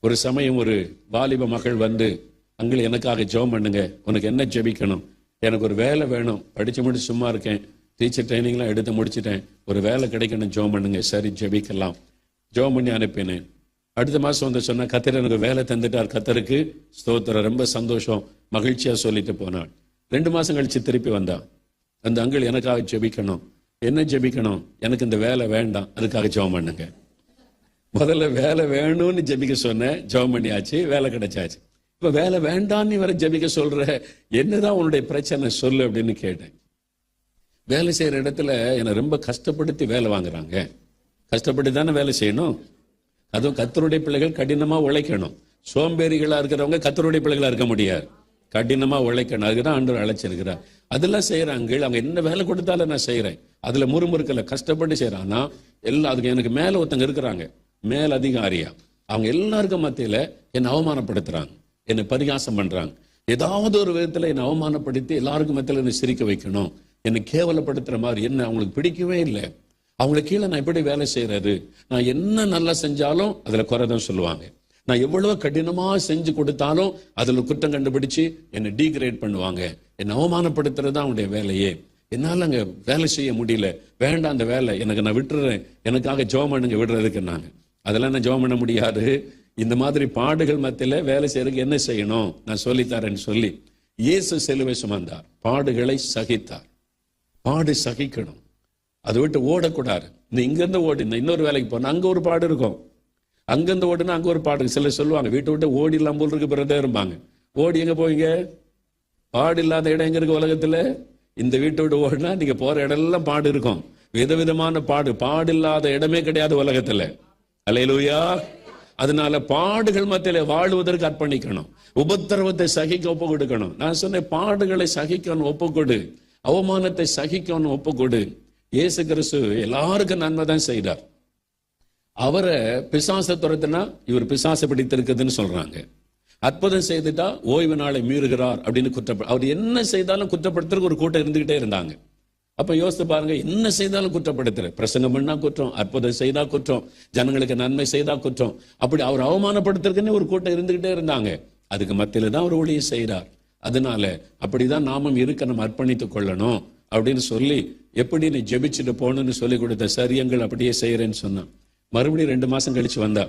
ஒரு சமயம் ஒரு வாலிப மகள் வந்து அங்கே எனக்காக ஜெபம் பண்ணுங்க. உனக்கு என்ன ஜெபிக்கணும்? எனக்கு ஒரு வேலை வேணும். படிச்சு முடிச்சு சும்மா இருக்கேன். டீச்சர் ட்ரைனிங்லாம் எடுத்து முடிச்சிட்டேன். ஒரு வேலை கிடைக்கணும். ஜெபம் பண்ணுங்க. சரி ஜெபிக்கலாம். ஜெபம் பண்ணி அனுப்பினேன். அடுத்த மாதம் வந்து சொன்னால் கத்தர் எனக்கு வேலை தந்துட்டார். கத்தருக்கு ஸ்தோத்திரம். ரொம்ப சந்தோஷம். மகிழ்ச்சியாக சொல்லிட்டு போனாள். ரெண்டு மாதம் கழிச்சு திருப்பி வந்தா. அந்த அங்கிள் எனக்காக ஜெபிக்கணும். என்ன ஜெபிக்கணும்? எனக்கு இந்த வேலை வேண்டாம். அதுக்காக ஜெபம் பண்ணுங்க. முதல்ல வேலை வேணும்னு ஜெபிக்க சொன்னேன் ஜெபம் பண்ணியாச்சு வேலை கிடைச்சாச்சு. இப்போ வேலை வேண்டாம்னு வர ஜெபிக்க சொல்ற என்னதான் உன்னுடைய பிரச்சனை சொல்லு அப்படின்னு கேட்டேன். வேலை செய்யற இடத்துல என்னை ரொம்ப கஷ்டப்படுத்தி வேலை வாங்குறாங்க. கஷ்டப்பட்டு தானே வேலை செய்யணும். அதுவும் கத்தருடைய பிள்ளைகள் கடினமா உழைக்கணும். சோம்பேறிகளா இருக்கிறவங்க கத்தருடைய பிள்ளைகளா இருக்க முடியாது. கடினமா உழைக்கணும். அதுக்குதான் ஆண்டு அழைச்சிருக்கிறார். அதெல்லாம் செய்யறாங்க அவங்க என்ன வேலை கொடுத்தாலும் நான் செய்யறேன் அதுல முறுமுறுக்கல கஷ்டப்பட்டு செய்யறேன் எல்லாம் அதுக்கு எனக்கு மேல ஒருத்தங்க இருக்கிறாங்க. மேலதிகாரியா? அவங்க எல்லாருக்கும் மத்தியில என்னை அவமானப்படுத்துறாங்க. என்னை பரிகாசம் பண்றாங்க. ஏதாவது ஒரு விதத்துல என்னை அவமானப்படுத்தி எல்லாருக்கும் மத்தியில என்னை சிரிக்க வைக்கணும். என்னை கேவலப்படுத்துற மாதிரி என்ன அவங்களுக்கு பிடிக்கவே இல்லை. அவங்களுக்கு கீழே நான் எப்படி வேலை செய்யறது? நான் என்ன நல்லா செஞ்சாலும் அதுல குறைதான் சொல்லுவாங்க. நான் எவ்வளவு கடினமா செஞ்சு கொடுத்தாலும் அதுல குற்றம் கண்டுபிடிச்சு என்னை டீக்ரேட் பண்ணுவாங்க. என்னை அவமானப்படுத்துறது தான் அவங்களுடைய வேலையே. என்னால அங்க வேலை செய்ய முடியல. வேண்டாம் அந்த வேலை எனக்கு நான் விட்டுறேன். எனக்காக ஜோம் பண்ணுங்க விடுறதுக்கு நாங்கள் அதெல்லாம் நான் ஜெபம் பண்ண முடியாது. இந்த மாதிரி பாடுகள் மத்தியில் வேலை செய்யறதுக்கு என்ன செய்யணும்? நான் சொல்லித்தரேன்னு சொல்லி இயேசு செலுவை சுமந்தார். பாடுகளை சகித்தார். பாடு சகிக்கணும். அதை விட்டு ஓடக்கூடாது. நீ இங்கேருந்து ஓடி. இந்த இன்னொரு வேலைக்கு போனால் அங்கே ஒரு பாடு இருக்கும். அங்கேருந்து ஓடுனா அங்கே ஒரு பாடு சிலர் சொல்லுவாங்க வீட்டை விட்டு ஓடிலாம் போல் இருக்கு பிறந்தே இருப்பாங்க ஓடி எங்கே போவீங்க? பாடு இல்லாத இடம் எங்கே இருக்கு உலகத்தில்? இந்த வீட்டை விட்டு ஓடினா நீங்கள் போகிற இடம் எல்லாம் பாடு இருக்கும். விதவிதமான பாடு. பாடு இல்லாத இடமே கிடையாது உலகத்தில். அலையலூயா. அதனால பாடுகள் மத்தியில வாழ்வதற்கு அர்ப்பணிக்கணும். உபத்திரவத்தை சகிக்க ஒப்பு கொடுக்கணும் நான் சொன்னேன் பாடுகளை சகிக்கணும் ஒப்பு கொடு அவமானத்தை சகிக்கணும் ஒப்பு கொடு இயேசு கிறிஸ்து எல்லாருக்கும் நன்மை தான் செய்தார். அவரை பிசாச துரத்துனா இவர் பிசாசை பிடித்திருக்குதுன்னு சொல்றாங்க. அற்புதம் செய்துட்டா ஓய்வு நாளை மீறுகிறார் அப்படின்னு குற்றப்பட அவர் என்ன செய்தாலும் குற்றப்படுத்துறதுக்கு ஒரு கூட்டம் இருந்துகிட்டே இருந்தாங்க. அப்ப யோசித்து பாருங்க என்ன செய்தாலும் குற்றப்படுத்துற பிரசங்கம் பண்ணா குற்றம் அற்புதம் செய்தா குற்றம் ஜனங்களுக்கு நன்மை செய்தா குற்றம். அப்படி அவர் அவமானப்படுத்துறதுக்குன்னு ஒரு கூட்டம் இருந்துகிட்டே இருந்தாங்க. அதுக்கு மத்தியில தான் அவர் ஒளியை செய்கிறார் அதனால அப்படிதான் நாமும் இருக்க நம்ம அர்ப்பணித்துக் கொள்ளணும் அப்படின்னு சொல்லி எப்படி நீ ஜெபிச்சுட்டு போகணும்னு சொல்லி கொடுத்த சரியங்கள் அப்படியே செய்கிறேன்னு சொன்னான். மறுபடியும் ரெண்டு மாசம் கழிச்சு வந்தா.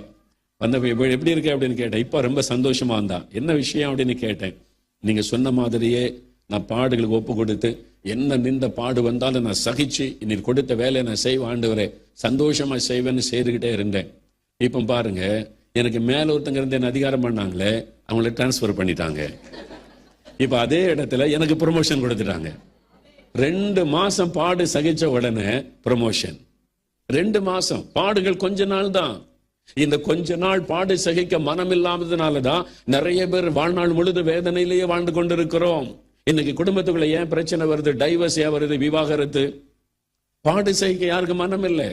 வந்த எப்படி இருக்க அப்படின்னு கேட்டேன். இப்போ ரொம்ப சந்தோஷமா வந்தா என்ன விஷயம் அப்படின்னு கேட்டேன். நீங்க சொன்ன மாதிரியே நான் பாடுகளுக்கு ஒப்பு கொடுத்து என்ன நின்ற பாடு வந்தாலும் நான் சகிச்சு இன்னைக்கு கொடுத்த வேலையை நான் செய்வேன் ஆண்டவரே. சந்தோஷமாக செய்வேன்னு செய்துக்கிட்டே இருந்தேன். இப்போ பாருங்க எனக்கு மேலே ஒருத்தங்க இருந்து என்ன அதிகாரம் பண்ணாங்களே அவங்கள டிரான்ஸ்ஃபர் பண்ணிட்டாங்க. இப்போ அதே இடத்துல எனக்கு ப்ரொமோஷன் கொடுத்துட்டாங்க. ரெண்டு மாதம் பாடு சகிச்ச உடனே ப்ரொமோஷன் ரெண்டு மாதம் பாடுகள் கொஞ்ச நாள் தான். இந்த கொஞ்ச நாள் பாடு சகிக்க மனம் இல்லாததுனால தான் நிறைய பேர் வாழ்நாள் முழுது வேதனையிலேயே வாழ்ந்து கொண்டிருக்கிறோம். இன்னைக்கு குடும்பத்துக்குள்ள ஏன் பிரச்சனை வருது? டைவர்ஸ் ஏன் வருது? விவாகரத்து? பாடு செய்ய யாருக்கு மனம் இல்லை